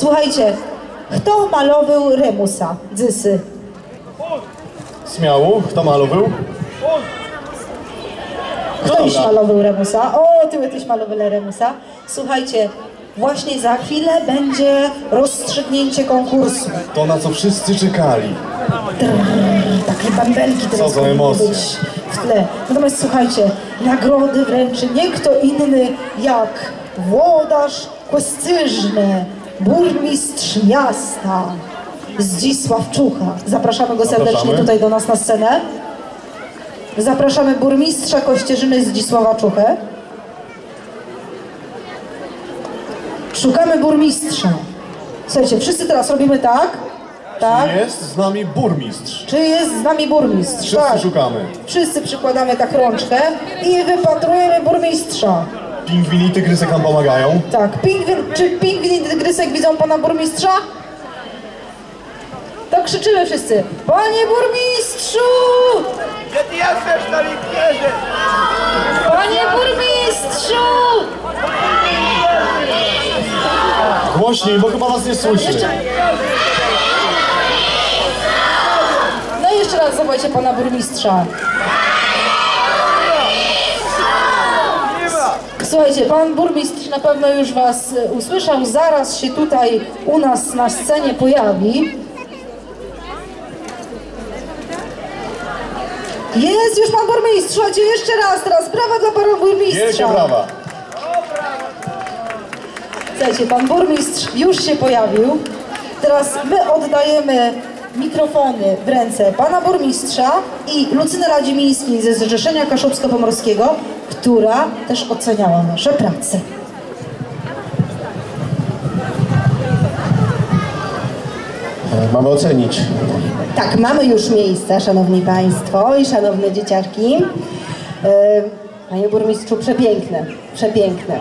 Słuchajcie, kto malował Remusa? Dzysy. Śmiało, kto malował? No Kto już dobra. malował Remusa? O, ty tyś malował Remusa. Słuchajcie, właśnie za chwilę będzie rozstrzygnięcie konkursu. To na co wszyscy czekali. Takie bębenki teraz Co za emocje. być w tle. Natomiast słuchajcie, nagrody wręczy nie kto inny jak włodarz Kłescyżny, burmistrz miasta Zdzisław Czucha. Zapraszamy go serdecznie Zapraszamy. tutaj do nas na scenę. Zapraszamy burmistrza Kościerzyny Zdzisława Czuchę. Szukamy burmistrza. Słuchajcie, wszyscy teraz robimy tak. Tak. Jest z nami burmistrz. Czy jest z nami burmistrz? Wszyscy szukamy. Wszyscy przykładamy tak rączkę i wypatrujemy burmistrza. Pingwini i tygrysek nam pomagają. Tak, pingwin, czy pingwin i tygrysek widzą pana burmistrza? To krzyczymy wszyscy. Panie burmistrzu! Gdzie ty jesteś na likwierze? Panie burmistrzu! Głośniej, bo chyba was nie słyszy. Jeszcze... No i jeszcze raz zawołajcie pana burmistrza. Nie ma! Słuchajcie, pan burmistrz na pewno już was e, usłyszał, zaraz się tutaj u nas na scenie pojawi. Jest już pan burmistrz, słuchajcie, jeszcze raz teraz, brawa dla pana burmistrza. Wielkie brawa. Słuchajcie, pan burmistrz już się pojawił. Teraz my oddajemy mikrofony w ręce pana burmistrza i Lucyny Radzimińskiej ze Zrzeszenia Kaszubsko-Pomorskiego, która też oceniała nasze prace. Mamy ocenić. Tak, mamy już miejsca, szanowni państwo i szanowne dzieciaczki. E, Panie burmistrzu, przepiękne, przepiękne.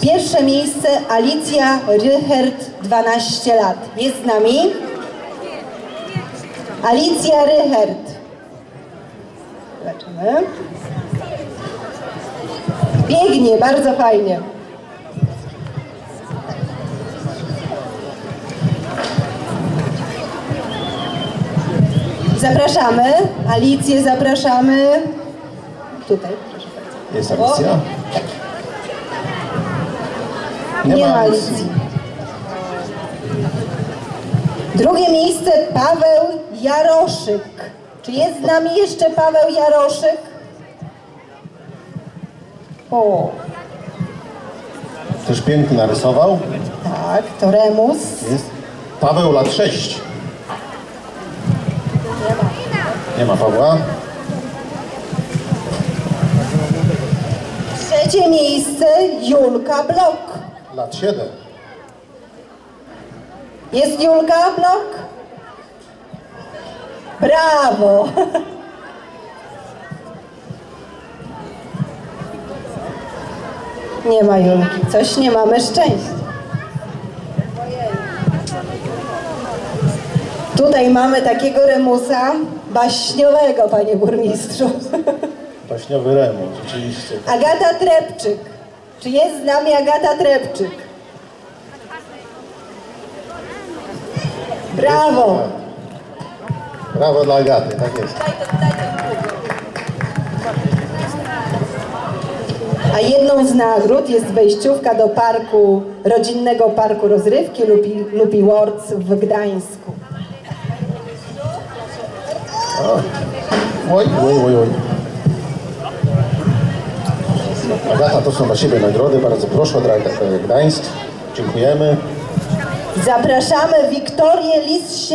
Pierwsze miejsce Alicja Rychert, 12 lat. Jest z nami? Alicja Rychert. Zobaczymy. Biegnie, bardzo fajnie. Zapraszamy. Alicję zapraszamy. Tutaj, proszę bardzo. Jest Alicja? Nie, ma Alicji. Drugie miejsce Paweł Jaroszyk. Czy jest z nami jeszcze Paweł Jaroszyk? O, Też pięknie narysował. tak, to Remus. Jest Paweł lat 6. Nie ma Pawła. Trzecie miejsce Julka Blok. Lat 7. Jest Julka Blok? Brawo! Nie ma Julki. Coś nie mamy szczęścia. Tutaj mamy takiego remusa baśniowego, panie burmistrzu. Baśniowy Remus, rzeczywiście. Agata Trepczyk. Czy jest z nami Agata Trepczyk? Brawo! Brawo dla Agaty, tak jest. A jedną z nagród jest wejściówka do parku, rodzinnego parku rozrywki Lupi, Lupi Words w Gdańsku. Oj, oj, oj, oj. Agata, to są dla Ciebie nagrody. Bardzo proszę Radia Gdańsk. Dziękujemy. Zapraszamy Wiktorię Lis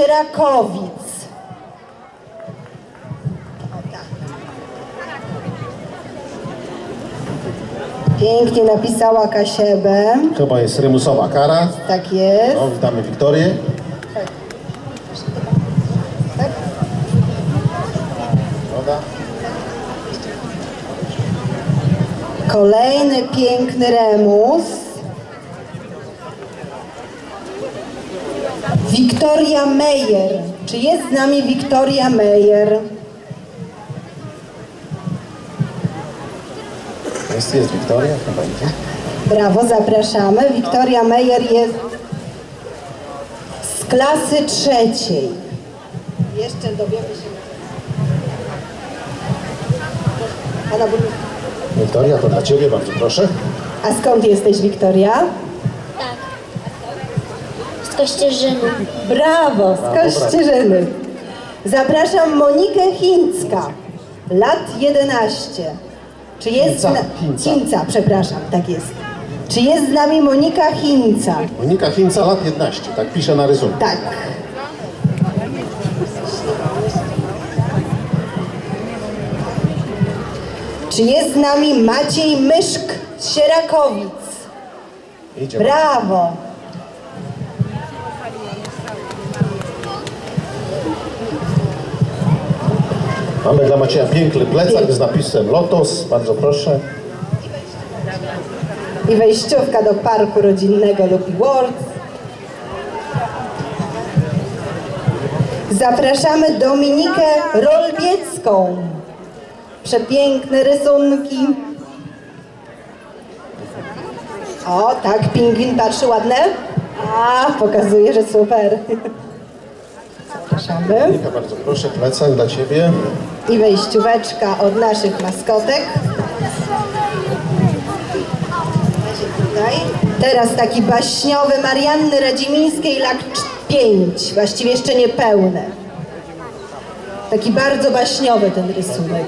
Pięknie napisała Kasiebę. Chyba jest Remusowa kara. Tak jest. No, witamy Wiktorię. Woda. Kolejny piękny remus. Wiktoria Meyer. Czy jest z nami Wiktoria Meyer? Jest, jest Wiktoria, chyba idzie. Brawo, zapraszamy. Wiktoria Meyer jest klasy trzeciej. Jeszcze dowiemy się. Pana burmistrza. Wiktoria, to dla Ciebie, bardzo proszę. A skąd jesteś, Wiktoria? Tak. Z Kościerzyny. Brawo, z Brawo, Kościerzyny. Zapraszam Monikę Chińska, lat 11. Czy jest Chińca, na... Chińca. Chińca, przepraszam, tak jest. Czy jest z nami Monika Chińca? Monika Chińca, lat 11, tak pisze na rysunku. Tak. Czy jest z nami Maciej Myszk z Sierakowic? Brawo! Mamy dla Macieja piękny plecak z napisem Lotos, bardzo proszę. I wejściówka do parku rodzinnego Lupi World. Zapraszamy Dominikę Rolbiecką. Przepiękne rysunki. O, tak, pingwin patrzy ładne. A, pokazuje, że super. Zapraszamy. Monika, bardzo proszę, plecak dla Ciebie. I wejścióweczka od naszych maskotek. Tutaj. Teraz taki baśniowy Marianny Radzimińskiej lak 5, właściwie jeszcze nie pełne. Taki bardzo baśniowy ten rysunek.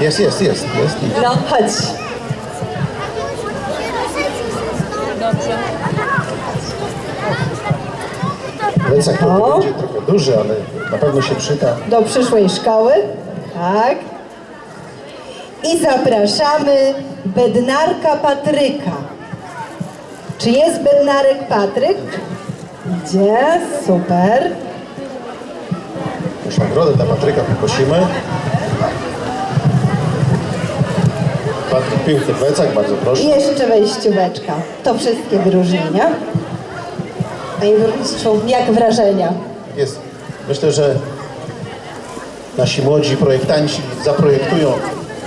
Jest, jest, jest, jest. No, chodź. Plecak to będzie trochę duży, ale na pewno się przyda. Do przyszłej szkoły. Tak. I zapraszamy bednarka Patryka. Czy jest bednarek Patryk? Idzie, super. Już nagrodę dla Patryka poprosimy. Patryk, piękny plecak, bardzo I proszę. jeszcze wejścióweczka. To wszystkie wyróżnienia. Panie burmistrzu, jak wrażenia? Jest. Myślę, że nasi młodzi projektanci zaprojektują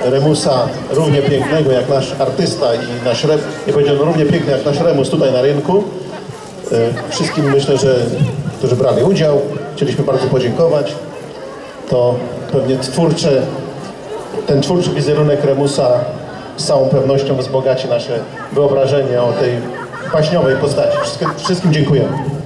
Remusa równie pięknego jak nasz artysta i nasz rem, nie powiedziano równie piękny jak nasz Remus tutaj na rynku. E, Wszystkim myślę, że którzy brali udział, chcieliśmy bardzo podziękować. To pewnie twórcze, ten twórczy wizerunek Remusa z całą pewnością wzbogaci nasze wyobrażenie o tej paśniowej postaci. Wszystkim, dziękujemy.